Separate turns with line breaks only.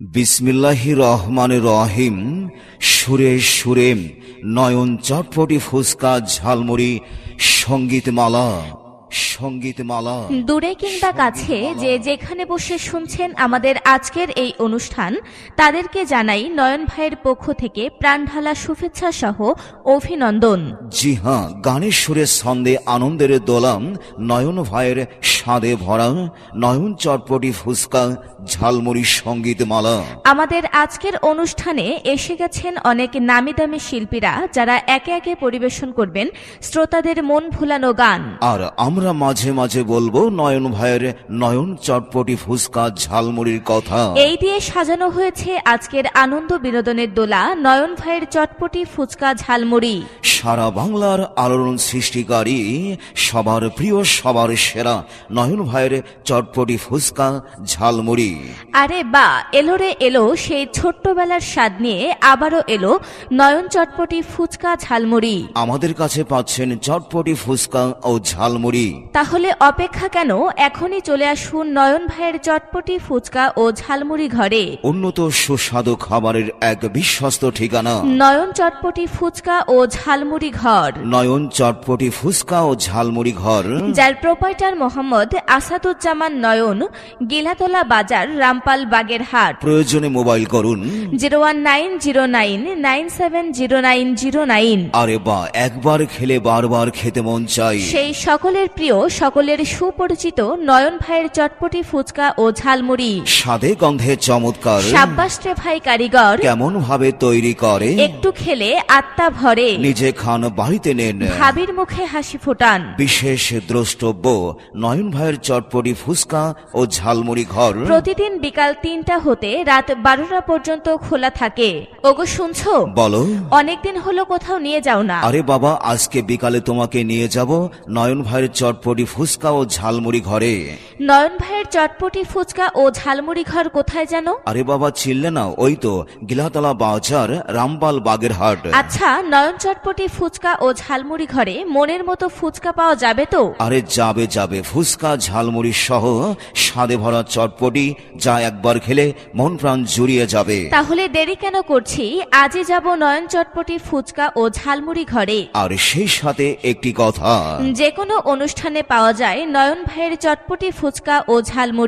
বিসমিল্লাহি রহমান রহিম সুরে সুরে নয়ন চটপটি ফুসকা ঝালমুড়ি সঙ্গীতমালা সঙ্গীতমালা।
দূরে কিংবা কাছে যে যেখানে বসে শুনছেন আমাদের আজকের এই অনুষ্ঠান তাদেরকে জানাই নয়ন ভাইয়ের পক্ষ থেকে প্রাণঢালা শুভেচ্ছা সহ অভিনন্দন।
জি হ্যাঁ গানের সুরে ছন্দে আনন্দের দোলাম নয়ন ভাইয়ের স্বাদে ভরা নয়ন চটপটি ফুসকা ঝালমুড়ি সঙ্গীতমালা।
আমাদের আজকের অনুষ্ঠানে এসে গেছেন অনেক নামি দামি শিল্পীরা যারা একে একে পরিবেশন করবেন শ্রোতাদের মন ভুলানো গান।
আর আমরা মাঝে মাঝে বলব নয়ন ভাইয়ের নয়ন চটপটি ফুসকা ঝালমুড়ির কথা।
এই দিয়ে সাজানো হয়েছে আজকের আনন্দ বিনোদনের দোলা নয়ন ভাইয়ের চটপটি ফুচকা ঝালমুড়ি।
সারা বাংলার আলোড়ন সৃষ্টিকারী সবার প্রিয় সবার সেরা নয়ন ভাইয়ের চটপটি ফুসকা ঝালমুড়ি।
আরে বা এলো রে এলো সেই ছোট্টবেলার স্বাদ নিয়ে আবারও এলো নয়ন চটপটি ফুচকা ঝালমুড়ি।
আমাদের কাছে পাচ্ছেন চটপটি ফুসকা ও ঝালমুড়ি।
তাহলে অপেক্ষা কেন? এখনই চলে আসুন নয়ন ভাইয়ের চটপটি ফুচকা ও ঝালমুড়ি ঘরে।
উন্নত সুস্বাদু খাবারের এক বিশ্বস্ত ঠিকানা।
নয়ন চটপটি ফুচকা ও ঝালমুড়ি ঘর।
নয়ন চটপটি ফুসকা ও ঝালমুড়ি ঘর।
যার প্রোপাইটার মোহাম্মদ আসাদুজ্জামান নয়ন গিলাতলা বাজার রামপাল বাগের হাট।
প্রয়োজনে মোবাইল করুন।
Zero one nine zero nine nine seven zero nine zero nine.
আরে বা একবার খেলে বারবার খেতে মন চাই
সেই সকলের প্রিয় সকলের সুপরিচিত নয়ন ভাইয়ের চটপটি ফুচকা ও ঝালমুড়ি।
স্বাদে গন্ধে চমৎকার।
সাব্বাস্টে ভাই কারিগর।
কেমন ভাবে তৈরি করে।
একটু খেলে আত্মা ভরে।
নিজে খান বাড়িতে নেন।
ভাবির মুখে হাসি ফোটান।
বিশেষ দ্রষ্টব্য নয়ন ভাইয়ের চটপটি ফুসকা ও ঝালমুড়ি ঘর।
প্রতিদিন বিকাল তিনটা হতে রাত বারোটা পর্যন্ত খোলা থাকে। ওগো শুনছো?
বলো।
অনেকদিন হলো কোথাও নিয়ে যাও না।
আরে বাবা আজকে বিকালে তোমাকে নিয়ে যাব নয়ন ভাইয়ের চটপটি ফুসকা ও ঝালমুড়ি ঘরে।
নয়ন ভাইয়ের চটপটি ফুচকা ও ঝালমুড়ি ঘর কোথায় জানো?
আরে বাবা চিনলে না ওই তো গিলাতলা বাজার রামপাল বাগেরহাট।
আচ্ছা নয়ন চটপটি ফুচকা ও ঝালমুড়ি ঘরে মনের মতো ফুচকা পাওয়া যাবে তো?
আরে যাবে যাবে। ফুসকা ঝালমুড়ি সহ স্বাদে ভরা চটপটি যা একবার খেলে মন প্রাণ জুড়িয়ে যাবে।
তাহলে দেরি কেন করছি? আজই যাব নয়ন চটপটি ফুচকা ও ঝালমুড়ি ঘরে।
আর সেই সাথে একটি কথা।
যে কোনো অনুষ্ঠানে পাওয়া যায় নয়ন ভাইয়ের চটপটি ফুচকা ও ঝালমুড়ি।